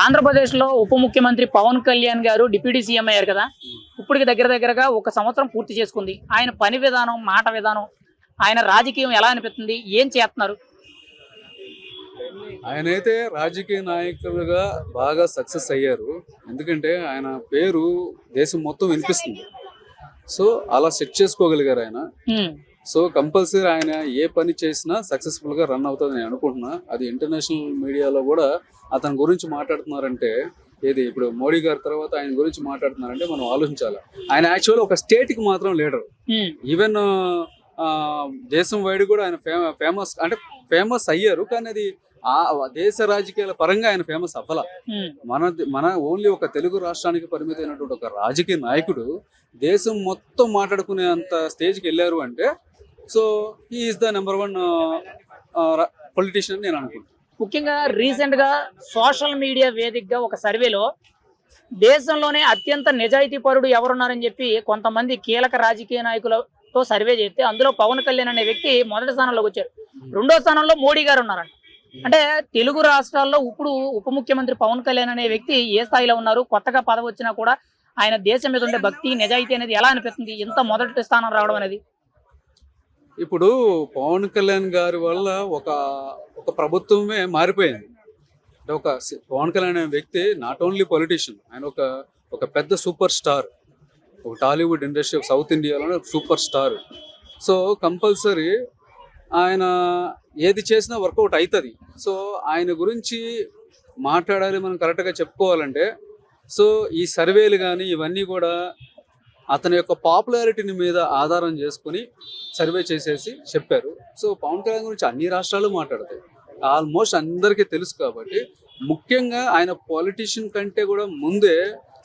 ఆంధ్రప్రదేశ్లో ఉప ముఖ్యమంత్రి పవన్ కళ్యాణ్ గారు డిప్యూటీ సీఎం అయ్యారు కదా. ఇప్పటికి దగ్గర దగ్గరగా ఒక సంవత్సరం పూర్తి చేసుకుంది. ఆయన పని విధానం మాట విధానం ఆయన రాజకీయం ఎలా అనిపిస్తుంది? ఏం చేస్తున్నారు? ఆయన అయితే రాజకీయ నాయకులుగా బాగా సక్సెస్ అయ్యారు. ఎందుకంటే ఆయన పేరు దేశం మొత్తం వినిపిస్తుంది. సో అలా సెట్ చేసుకోగలిగారు ఆయన. సో కంపల్సరీ ఆయన ఏ పని చేసినా సక్సెస్ఫుల్గా రన్ అవుతుంది నేను అనుకుంటున్నా. అది ఇంటర్నేషనల్ మీడియాలో కూడా అతని గురించి మాట్లాడుతున్నారంటే ఏది ఇప్పుడు మోడీ గారి తర్వాత ఆయన గురించి మాట్లాడుతున్నారంటే మనం ఆలోచించాలి. ఆయన యాక్చువల్ ఒక స్టేట్కి మాత్రం లీడర్ ఈవెన్ దేశం వైడ్ కూడా ఆయన ఫేమస్ అంటే ఫేమస్ అయ్యారు కానీ అది ఆ దేశ రాజకీయాల పరంగా ఆయన ఫేమస్ అవ్వాల. ఉమ్, మన మన ఓన్లీ ఒక తెలుగు రాష్ట్రానికి పరిమితమైనటువంటి ఒక రాజకీయ నాయకుడు దేశం మొత్తం మాట్లాడుకునే అంత స్టేజ్కి వెళ్ళారు అంటే so is the number one politician నేను అనుకుంటున్నాను ముఖ్యంగా రీసెంట్గా సోషల్ మీడియా వేదికగా ఒక సర్వేలో దేశంలోనే అత్యంత నిజాయితీ పరుడు ఎవరున్నారని చెప్పి కొంతమంది కీలక రాజకీయ నాయకులతో సర్వే చేస్తే అందులో పవన్ కళ్యాణ్ అనే వ్యక్తి మొదటి స్థానంలోకి వచ్చారు రెండో స్థానంలో మోడీ గారు ఉన్నారంట. అంటే తెలుగు రాష్ట్రాల్లో ఇప్పుడు ఉప ముఖ్యమంత్రి పవన్ కళ్యాణ్ అనే వ్యక్తి ఏ స్థాయిలో ఉన్నారు కొత్తగా పదవి వచ్చినా కూడా ఆయన దేశం మీద ఉండే భక్తి నిజాయితీ అనేది ఎలా అనిపిస్తుంది ఇంత మొదటి స్థానం రావడం అనేది? ఇప్పుడు పవన్ కళ్యాణ్ గారి వల్ల ఒక ఒక ప్రభుత్వమే మారిపోయింది. అంటే ఒక పవన్ కళ్యాణ్ అనే వ్యక్తి నాట్ ఓన్లీ పొలిటీషియన్ ఆయన ఒక ఒక పెద్ద సూపర్ స్టార్. ఒక టాలీవుడ్ ఇండస్ట్రీ ఒక సౌత్ ఇండియాలోనే ఒక సూపర్ స్టార్. సో కంపల్సరీ ఆయన ఏది చేసినా వర్కౌట్ అవుతుంది సో ఆయన గురించి మాట్లాడాలి మనం కరెక్ట్గా చెప్పుకోవాలంటే సో ఈ సర్వేలు కానీ ఇవన్నీ కూడా అతని యొక్క పాపులారిటీని మీద ఆధారం చేసుకుని సర్వే చేసేసి చెప్పారు. సో పవన్ కళ్యాణ్ గురించి అన్ని రాష్ట్రాలు మాట్లాడతాయి. ఆల్మోస్ట్ అందరికీ తెలుసు కాబట్టి ముఖ్యంగా ఆయన పాలిటీషియన్ కంటే కూడా ముందే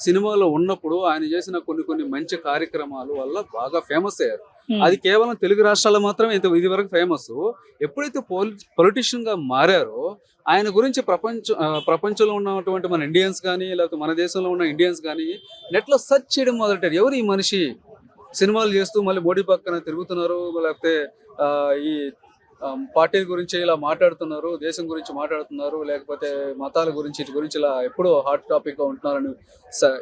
సినిమాలో ఉన్నప్పుడు ఆయన చేసిన కొన్ని కొన్ని మంచి కార్యక్రమాలు వల్ల బాగా ఫేమస్ అయ్యారు. Hmm. అది కేవలం తెలుగు రాష్ట్రాల్లో మాత్రమే ఇంత ఇది వరకు ఫేమస్ ఎప్పుడైతే పొలిటీషియన్గా మారారో ఆయన గురించి ప్రపంచ ఆ, ప్రపంచంలో ఉన్నటువంటి మన ఇండియన్స్ కానీ లేకపోతే మన దేశంలో ఉన్న ఇండియన్స్ కానీ నెట్లో సెర్చ్ చేయడం మొదలెట్టారు ఎవరు ఈ మనిషి? సినిమాలు చేస్తూ మళ్ళీ మోడీ పక్కన తిరుగుతున్నారు లేకపోతే ఈ పార్టీల గురించి ఇలా మాట్లాడుతున్నారు దేశం గురించి మాట్లాడుతున్నారు లేకపోతే మతాల గురించి ఇటు గురించి ఇలా ఎప్పుడూ హాట్ టాపిక్గా ఉంటున్నారని స-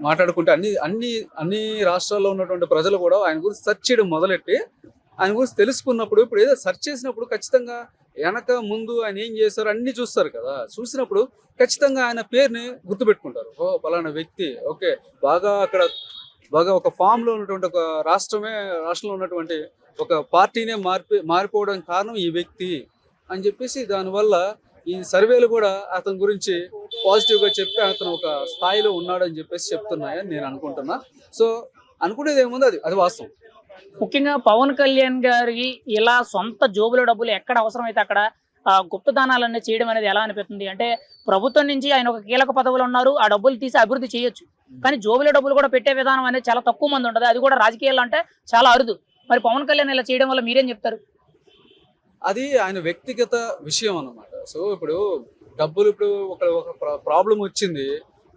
మాట్లాడుకుంటే అన్ని అన్ని అన్ని రాష్ట్రాల్లో ఉన్నటువంటి ప్రజలు కూడా ఆయన గురించి సెర్చ్ చేయడం మొదలెట్టి ఆయన గురించి తెలుసుకున్నప్పుడు ఇప్పుడు ఏదో సెర్చ్ చేసినప్పుడు ఖచ్చితంగా వెనక ముందు ఆయన ఏం చేశారు అన్ని చూస్తారు కదా. చూసినప్పుడు ఖచ్చితంగా ఆయన పేరుని గుర్తుపెట్టుకుంటారు. ఓ పలానా వ్యక్తి ఓకే బాగా అక్కడ బాగా ఒక ఫామ్లో ఉన్నటువంటి ఒక రాష్ట్రమే రాష్ట్రంలో ఉన్నటువంటి ఒక పార్టీనే మార్పి మారిపోవడానికి కారణం ఈ వ్యక్తి అని చెప్పేసి దానివల్ల ఈ సర్వేలు కూడా అతని గురించి పాజిటివ్గా చెప్పి అతను ఒక స్థాయిలో ఉన్నాడని చెప్పేసి చెప్తున్నాయని నేను అనుకుంటున్నా. సో అనుకునేది ఏముంది? అది అది వాస్తవం. ముఖ్యంగా పవన్ కళ్యాణ్ గారికి ఇలా సొంత జోబులో డబ్బులు ఎక్కడ అవసరమైతే అక్కడ గుప్తదానాలన్నీ చేయడం అనేది ఎలా అనిపిస్తుంది? అంటే ప్రభుత్వం నుంచి ఆయన ఒక కీలక పదవులు ఉన్నారు ఆ డబ్బులు తీసి అభివృద్ధి చేయొచ్చు. కానీ జోబులో డబ్బులు కూడా పెట్టే విధానం అనేది చాలా తక్కువ మంది ఉంటుంది. అది కూడా రాజకీయాలు అంటే చాలా అరుదు. మరి పవన్ కళ్యాణ్ ఇలా చేయడం వల్ల మీరేం చెప్తారు? అది ఆయన వ్యక్తిగత విషయం అన్నమాట. సో ఇప్పుడు డబ్బులు ఇప్పుడు ఒక ఒక ప్రాబ్లం వచ్చింది.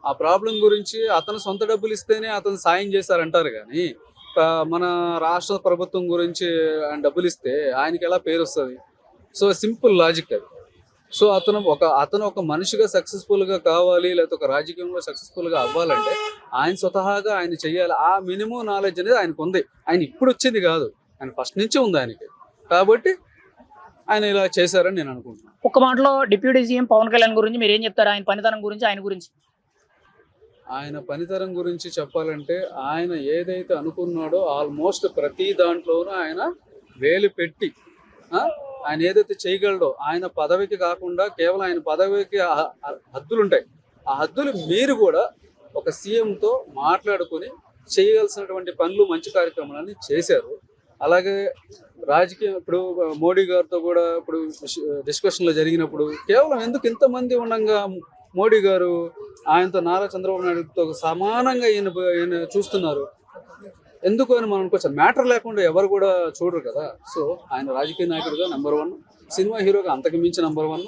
ఆ ప్రాబ్లం గురించి అతను సొంత డబ్బులు ఇస్తేనే అతను సాయం చేశారంటారు కానీ మన రాష్ట్ర ప్రభుత్వం గురించి ఆయన డబ్బులు ఇస్తే ఆయనకి ఎలా పేరు వస్తుంది? సో సింపుల్ లాజిక్ అది. సో అతను ఒక అతను ఒక మనిషిగా సక్సెస్ఫుల్గా కావాలి లేకపోతే ఒక రాజకీయంలో సక్సెస్ఫుల్గా అవ్వాలంటే ఆయన స్వతహాగా ఆయన చెయ్యాలి ఆ మినిమం నాలెడ్జ్ అనేది ఆయనకు ఉంది. ఆయన ఇప్పుడు వచ్చింది కాదు. ఆయన ఫస్ట్ నుంచి ఉంది ఆయనకి. కాబట్టి ఆయన ఇలా చేశారని నేను అనుకుంటున్నాను. ఒక్క మాటలో డిప్యూటీ సీఎం పవన్ కళ్యాణ్ గురించి మీరు ఏం చెప్తారు? ఆయన పనితనం గురించి ఆయన గురించి? ఆయన పనితరం గురించి చెప్పాలంటే ఆయన ఏదైతే అనుకున్నాడో ఆల్మోస్ట్ ప్రతి దాంట్లోనూ ఆయన వేలు పెట్టి ఆయన ఏదైతే చేయగలడో ఆయన పదవికి కాకుండా కేవలం ఆయన పదవికి హద్దులు ఉంటాయి ఆ హద్దులు మీరు కూడా ఒక సీఎంతో మాట్లాడుకొని చేయగలసినటువంటి పనులు మంచి కార్యక్రమాలన్నీ చేశారు. అలాగే రాజకీయం ఇప్పుడు మోడీ గారితో కూడా ఇప్పుడు డిస్కషన్లో జరిగినప్పుడు కేవలం ఎందుకు ఇంతమంది ఉండగా మోడీ గారు ఆయనతో నారా చంద్రబాబు నాయుడుతో సమానంగా ఈయన ఈయన చూస్తున్నారు? ఎందుకు అని మనం అనుకోవచ్చు మ్యాటర్ లేకుండా ఎవరు కూడా చూడరు కదా. సో ఆయన రాజకీయ నాయకుడిగా నెంబర్ వన్ సినిమా హీరోగా అంతకు మించి నెంబర్ వన్.